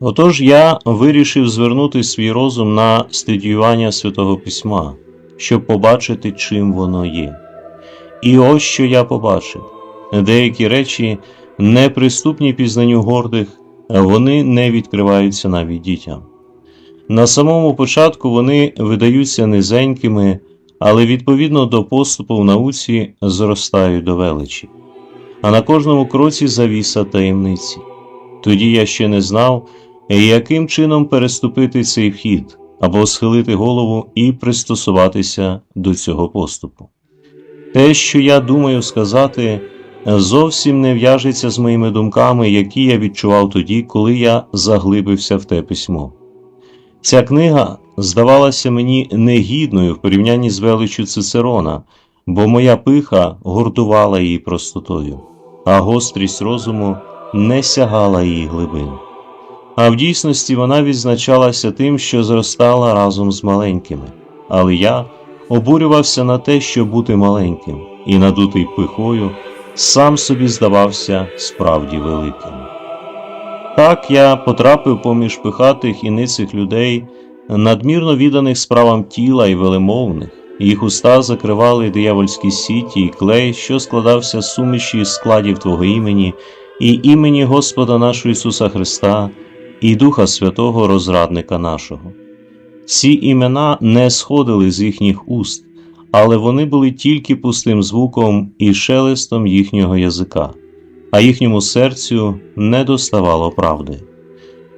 Отож я вирішив звернути свій розум на студіювання Святого Письма, щоб побачити, чим воно є. І ось що я побачив: деякі речі, неприступні пізнанню гордих, вони не відкриваються навіть дітям. На самому початку вони видаються низенькими, але відповідно до поступу в науці зростають до величі, а на кожному кроці завіса таємниці. Тоді я ще не знав, яким чином переступити цей вхід або схилити голову і пристосуватися до цього поступу. Те, що я думаю сказати, зовсім не в'яжеться з моїми думками, які я відчував тоді, коли я заглибився в те письмо. Ця книга здавалася мені негідною в порівнянні з величчю Цицерона, бо моя пиха гуртувала її простотою, а гострість розуму не сягала її глибин. А в дійсності вона відзначалася тим, що зростала разом з маленькими, але я обурювався на те, щоб бути маленьким, і, надутий пихою, сам собі здавався справді великим. Так я потрапив поміж пихатих і ницих людей, надмірно відданих справам тіла і велемовних, їх уста закривали диявольські сіті і клей, що складався з суміші складів Твого імені, і імені Господа нашого Ісуса Христа, і Духа Святого Розрадника нашого. Ці імена не сходили з їхніх уст, але вони були тільки пустим звуком і шелестом їхнього язика а їхньому серцю не доставало правди.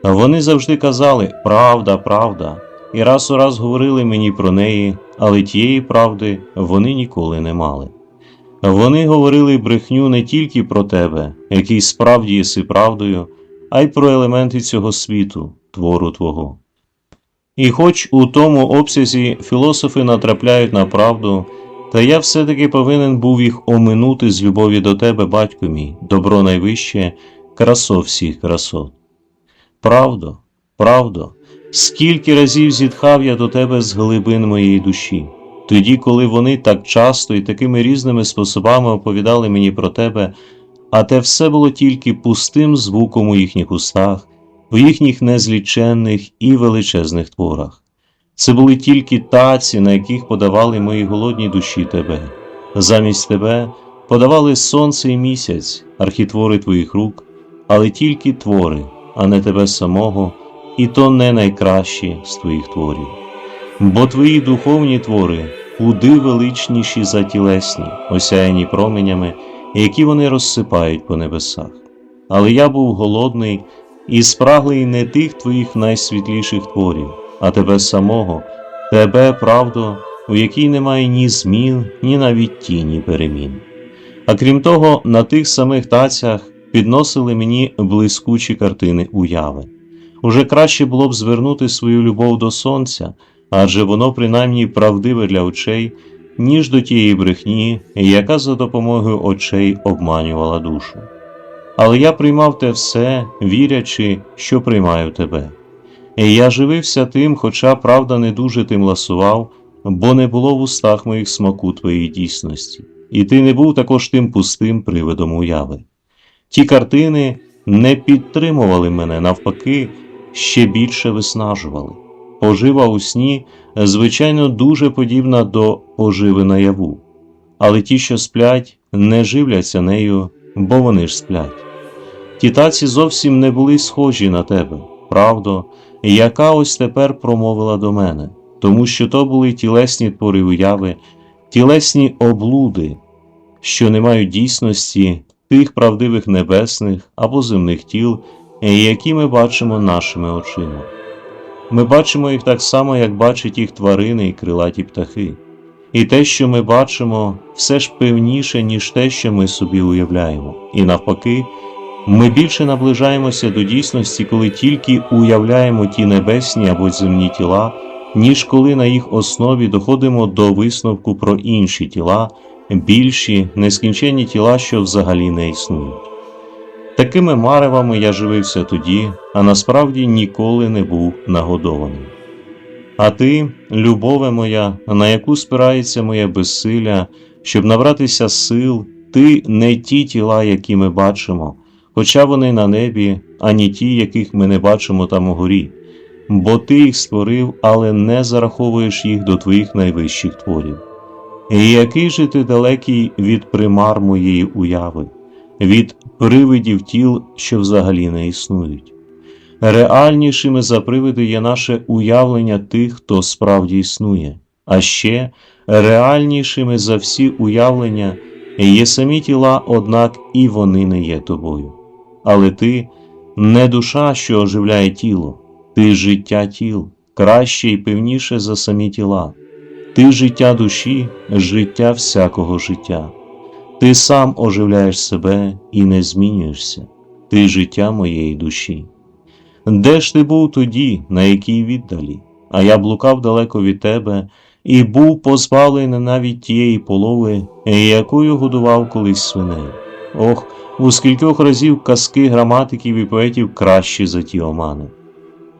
Вони завжди казали Правда, правда, і раз у раз говорили мені про неї, але тієї правди вони ніколи не мали. Вони говорили брехню не тільки про тебе, який справді єси правдою, а й про елементи цього світу, твору Твого. І хоч у тому обсязі філософи натрапляють на правду, та я все-таки повинен був їх оминути з любові до тебе, батько мій, добро найвище, красо всіх красот. Правдо, правдо, скільки разів зітхав я до тебе з глибин моєї душі, тоді, коли вони так часто і такими різними способами оповідали мені про тебе, а те все було тільки пустим звуком у їхніх устах, в їхніх незліченних і величезних творах. Це були тільки таці, на яких подавали мої голодні душі тебе. Замість тебе подавали сонце і місяць, архітвори твоїх рук, але тільки твори, а не тебе самого, і то не найкращі з твоїх творів. Бо твої духовні твори куди величніші за тілесні, осяяні променями, які вони розсипають по небесах. Але я був голодний і спраглий не тих твоїх найсвітліших творів а тебе самого, тебе, правду, у якій немає ні змін, ні навіть тіні перемін. А крім того, на тих самих тацях підносили мені блискучі картини уяви. Уже краще було б звернути свою любов до сонця, адже воно принаймні правдиве для очей, ніж до тієї брехні, яка за допомогою очей обманювала душу. Але я приймав те все, вірячи, що приймаю тебе. Я живився тим, хоча правда не дуже тим ласував, бо не було в устах моїх смаку твоєї дійсності, і ти не був також тим пустим привидом уяви. Ті картини не підтримували мене, навпаки, ще більше виснажували. Пожива у сні, звичайно, дуже подібна до поживи наяву, але ті, що сплять, не живляться нею, бо вони ж сплять. Ті таці зовсім не були схожі на тебе, правдо, яка ось тепер промовила до мене, тому що то були тілесні твори уяви, тілесні облуди, що не мають дійсності тих правдивих небесних або земних тіл, які ми бачимо нашими очима. Ми бачимо їх так само, як бачать їх тварини і крилаті птахи. І те, що ми бачимо, все ж певніше, ніж те, що ми собі уявляємо, і навпаки. Ми більше наближаємося до дійсності, коли тільки уявляємо ті небесні або земні тіла, ніж коли на їх основі доходимо до висновку про інші тіла, більші, нескінченні тіла, що взагалі не існують. Такими маревами я живився тоді, а насправді ніколи не був нагодований. А ти, любове моя, на яку спирається моє безсилля, щоб набратися сил, ти не ті тіла, які ми бачимо хоча вони на небі, ані ті, яких ми не бачимо там угорі, бо ти їх створив, але не зараховуєш їх до твоїх найвищих творів. І який же ти далекий від примар моєї уяви, від привидів тіл, що взагалі не існують. Реальнішими за привиди є наше уявлення тих, хто справді існує, а ще реальнішими за всі уявлення є самі тіла, однак і вони не є тобою. Але ти не душа, що оживляє тіло, ти життя тіл, краще і певніше за самі тіла. Ти життя душі, життя всякого життя. Ти сам оживляєш себе і не змінюєшся, ти життя моєї душі. Де ж ти був тоді, на якій віддалі? А я блукав далеко від тебе і був позбавлений навіть тієї полови, якою годував колись свиней. Ох, у скількох разів казки граматиків і поетів кращі за ті омани.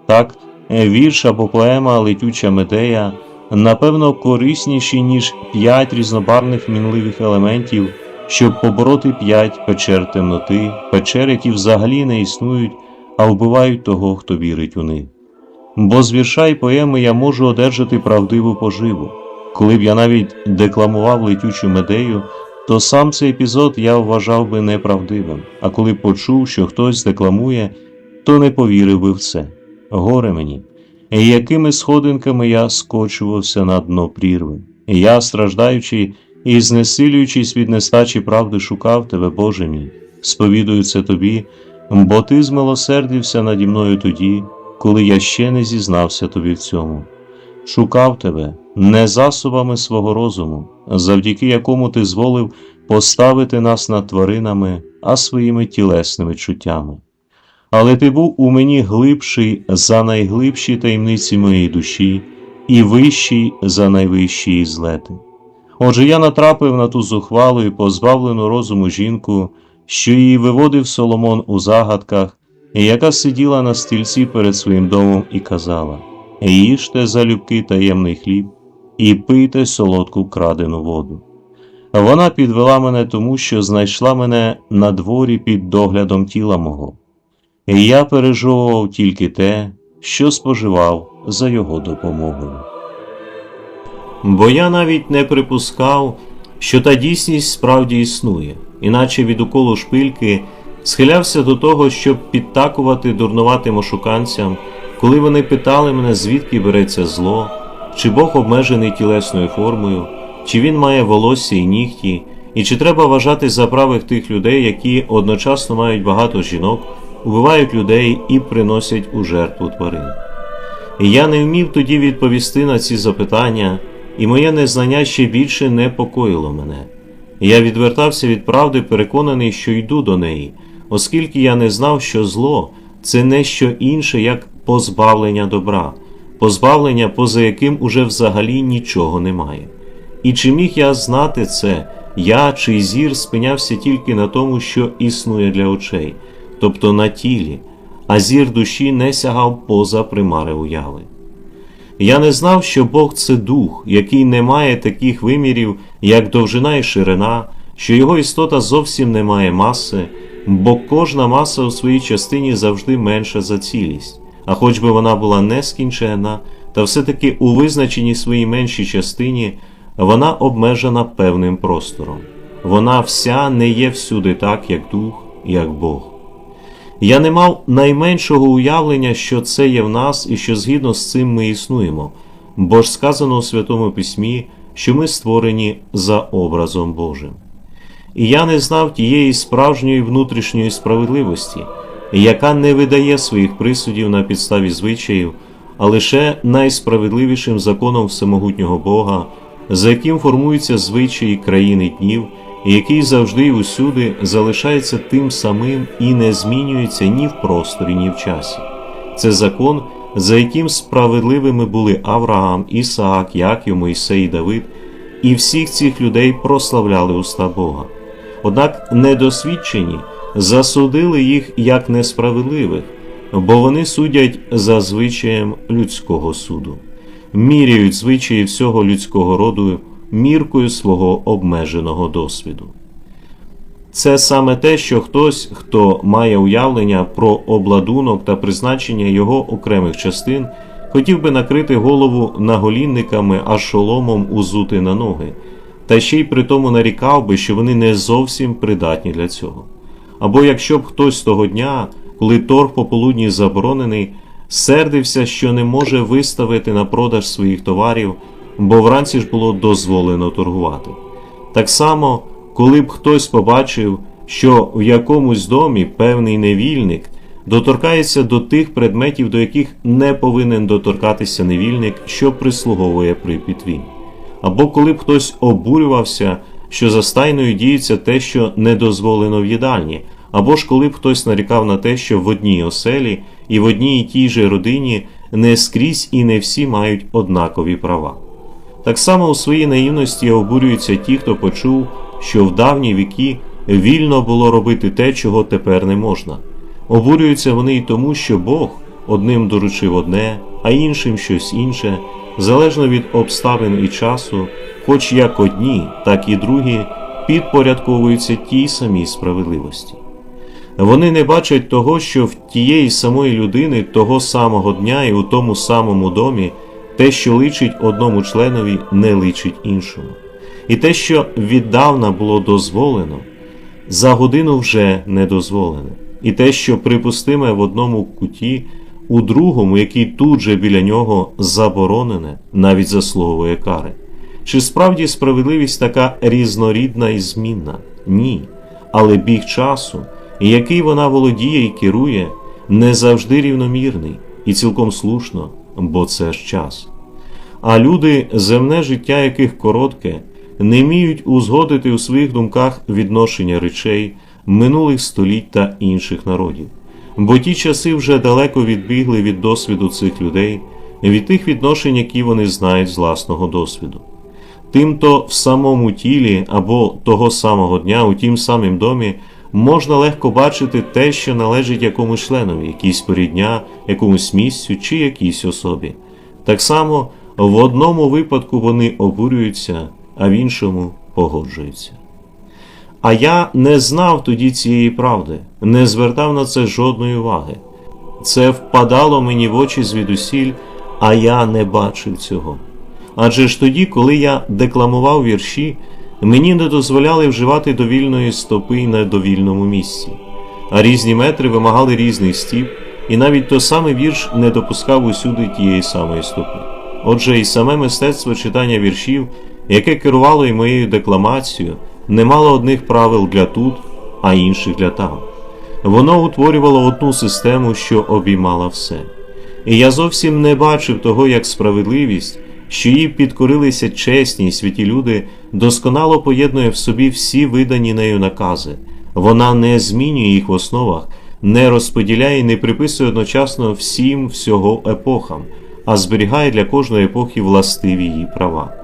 Так, вірш або поема Летюча медея напевно корисніші, ніж п'ять різнобарних мінливих елементів, щоб побороти п'ять печер темноти, печер, які взагалі не існують, а вбивають того, хто вірить у них. Бо з вірша й поеми я можу одержати правдиву поживу. Коли б я навіть декламував летючу медею, то сам цей епізод я вважав би неправдивим, а коли б почув, що хтось декламує, то не повірив би в це. Горе мені. Якими сходинками я скочувався на дно прірви. Я, страждаючи і знесилюючись від нестачі правди, шукав тебе, Боже мій, сповідую це тобі, бо ти змилосердився наді мною тоді, коли я ще не зізнався тобі в цьому. Шукав тебе не засобами свого розуму, завдяки якому ти зволив поставити нас над тваринами, а своїми тілесними чуттями. Але ти був у мені глибший за найглибші таємниці моєї душі і вищий за найвищі злети. Отже, я натрапив на ту зухвалу і позбавлену розуму жінку, що її виводив Соломон у загадках, і яка сиділа на стільці перед своїм домом і казала: Їжте залюбки таємний хліб і пийте солодку крадену воду. Вона підвела мене тому, що знайшла мене на дворі під доглядом тіла мого, і я пережовував тільки те, що споживав за його допомогою. Бо я навіть не припускав, що та дійсність справді існує, іначе від уколу шпильки схилявся до того, щоб підтакувати дурнуватим ошуканцям, коли вони питали мене, звідки береться зло, чи Бог обмежений тілесною формою, чи він має волосся і нігті, і чи треба вважати за правих тих людей, які одночасно мають багато жінок, убивають людей і приносять у жертву тварин. І я не вмів тоді відповісти на ці запитання, і моє незнання ще більше непокоїло мене. Я відвертався від правди, переконаний, що йду до неї, оскільки я не знав, що зло це не що інше, як позбавлення добра, позбавлення, поза яким уже взагалі нічого немає. І чи міг я знати це, я чий зір спинявся тільки на тому, що існує для очей, тобто на тілі, а зір душі не сягав поза примари уяви. Я не знав, що Бог це дух, який не має таких вимірів, як довжина і ширина, що його істота зовсім не має маси, бо кожна маса у своїй частині завжди менша за цілість, а хоч би вона була нескінченна, та все-таки у визначеній своїй меншій частині вона обмежена певним простором. Вона вся не є всюди так, як дух, як Бог. Я не мав найменшого уявлення, що це є в нас і що згідно з цим ми існуємо, бо ж сказано у Святому Письмі, що ми створені за образом Божим. І я не знав тієї справжньої внутрішньої справедливості, яка не видає своїх присудів на підставі звичаїв, а лише найсправедливішим законом всемогутнього Бога, за яким формуються звичаї країни днів який завжди і усюди залишається тим самим і не змінюється ні в просторі, ні в часі. Це закон, за яким справедливими були Авраам, Ісаак, Яків, Мойсей Давид, і всіх цих людей прославляли уста Бога. Однак недосвідчені засудили їх як несправедливих, бо вони судять за звичаєм людського суду, міряють звичаї всього людського роду міркою свого обмеженого досвіду. Це саме те, що хтось, хто має уявлення про обладунок та призначення його окремих частин, хотів би накрити голову наголінниками, а шоломом узути на ноги, та ще й при тому нарікав би, що вони не зовсім придатні для цього. Або якщо б хтось того дня, коли торг пополудні заборонений, сердився, що не може виставити на продаж своїх товарів, бо вранці ж було дозволено торгувати. Так само, коли б хтось побачив, що в якомусь домі певний невільник доторкається до тих предметів, до яких не повинен доторкатися невільник, що прислуговує при пітві. Або коли б хтось обурювався, що за стайною діється те, що не дозволено в їдальні, або ж коли б хтось нарікав на те, що в одній оселі і в одній і тій же родині не скрізь і не всі мають однакові права. Так само у своїй наївності обурюються ті, хто почув, що в давні віки вільно було робити те, чого тепер не можна. Обурюються вони й тому, що Бог одним доручив одне, а іншим щось інше, залежно від обставин і часу, хоч як одні, так і другі підпорядковуються тій самій справедливості. Вони не бачать того, що в тієї самої людини того самого дня і у тому самому домі те, що личить одному членові, не личить іншому. І те, що віддавна було дозволено, за годину вже не дозволене. І те, що припустиме в одному куті, у другому, який тут же біля нього заборонене, навіть заслуговує кари. Чи справді справедливість така різнорідна і змінна? Ні. Але біг часу, який вона володіє і керує, не завжди рівномірний і цілком слушно, бо це ж час. А люди, земне життя яких коротке, не вміють узгодити у своїх думках відношення речей минулих століть та інших народів, бо ті часи вже далеко відбігли від досвіду цих людей, від тих відношень, які вони знають з власного досвіду. Тимто в самому тілі або того самого дня у тім самім домі можна легко бачити те, що належить якомусь членові, якійсь порі дня, якомусь місцю чи якійсь особі. Так само в одному випадку вони обурюються, а в іншому погоджуються. А я не знав тоді цієї правди, не звертав на це жодної уваги. Це впадало мені в очі звідусіль, а я не бачив цього. Адже ж тоді, коли я декламував вірші, мені не дозволяли вживати довільної стопи на довільному місці, а різні метри вимагали різних стіп, і навіть той самий вірш не допускав усюди тієї самої стопи. Отже, і саме мистецтво читання віршів, яке керувало і моєю декламацією, не мало одних правил для тут, а інших для там. Воно утворювало одну систему, що обіймала все. І я зовсім не бачив того, як справедливість, що їй підкорилися чесні й святі люди, досконало поєднує в собі всі видані нею накази. Вона не змінює їх в основах, не розподіляє і не приписує одночасно всім всього епохам, а зберігає для кожної епохи властиві її права.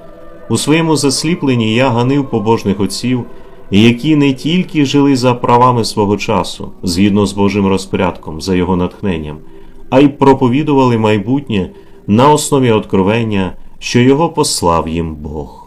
У своєму засліпленні я ганив побожних отців, які не тільки жили за правами свого часу, згідно з Божим розпорядком, за його натхненням, а й проповідували майбутнє на основі откровення, що його послав їм Бог.